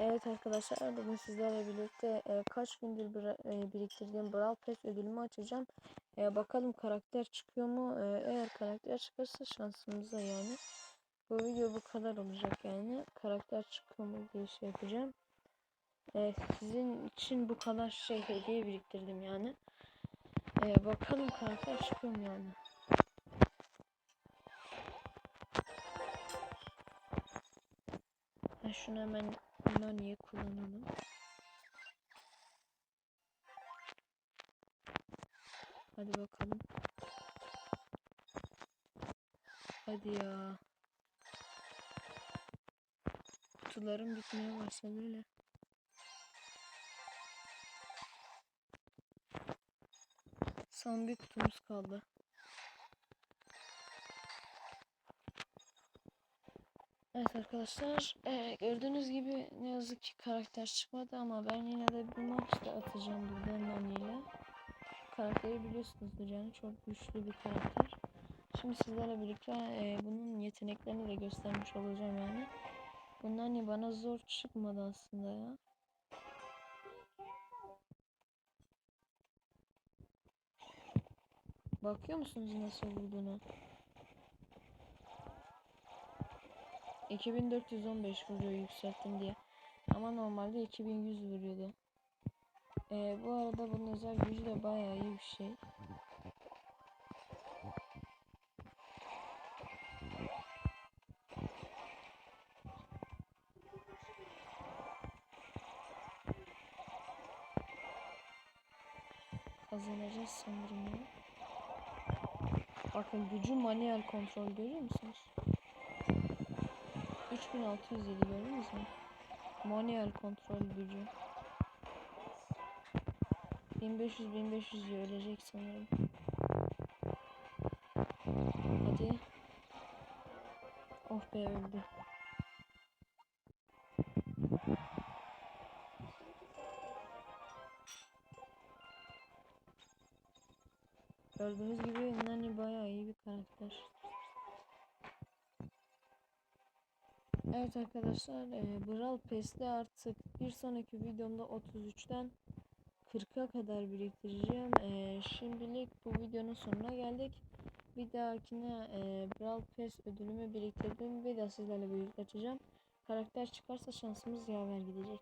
Evet arkadaşlar bugün sizlerle birlikte e, kaç gündür bira- e, biriktirdiğim Brawl Pass ödülümü açacağım. E, bakalım karakter çıkıyor mu? E, eğer karakter çıkarsa şansımıza yani. Bu video bu kadar olacak yani. Karakter çıkıyor mu diye şey yapacağım. E, sizin için bu kadar şey hediye biriktirdim yani. E, bakalım karakter çıkıyor mu yani. Şunu hemen Nani'ye kullanalım. Hadi bakalım. Hadi ya. Kutularım bitmeye başladı öyle. Son bir kutumuz kaldı. Evet arkadaşlar eee, gördüğünüz gibi ne yazık ki karakter çıkmadı ama ben yine de bir maçta atacağım buradan Nani ile. Karakteri biliyorsunuzdur yani çok güçlü bir karakter. Şimdi sizlerle birlikte eee, bunun yeteneklerini de göstermiş olacağım yani. Bu Nani bana zor çıkmadı aslında ya. Bakıyor musunuz nasıl vurduğunu? 2415 vuruyor yükselttim diye. Ama normalde 2100 vuruyordu. Ee, bu arada bunun özel gücü de bayağı iyi bir şey. Kazanacağız sanırım. Bakın gücü manuel kontrol görüyor musunuz? 3607 gördünüz mü? Manuel kontrol gücü. 1500 1500 diyor ölecek sanırım. Hadi. Oh be öldü. Gördüğünüz gibi Nani bayağı iyi bir karakter. Evet arkadaşlar e, Brawl Pass'te artık bir sonraki videomda 33'ten 40'a kadar biriktireceğim. E, şimdilik bu videonun sonuna geldik. Bir dahakine e, Brawl Pass ödülümü biriktirdim. Bir daha sizlerle birlikte açacağım. Karakter çıkarsa şansımız yaver gidecek.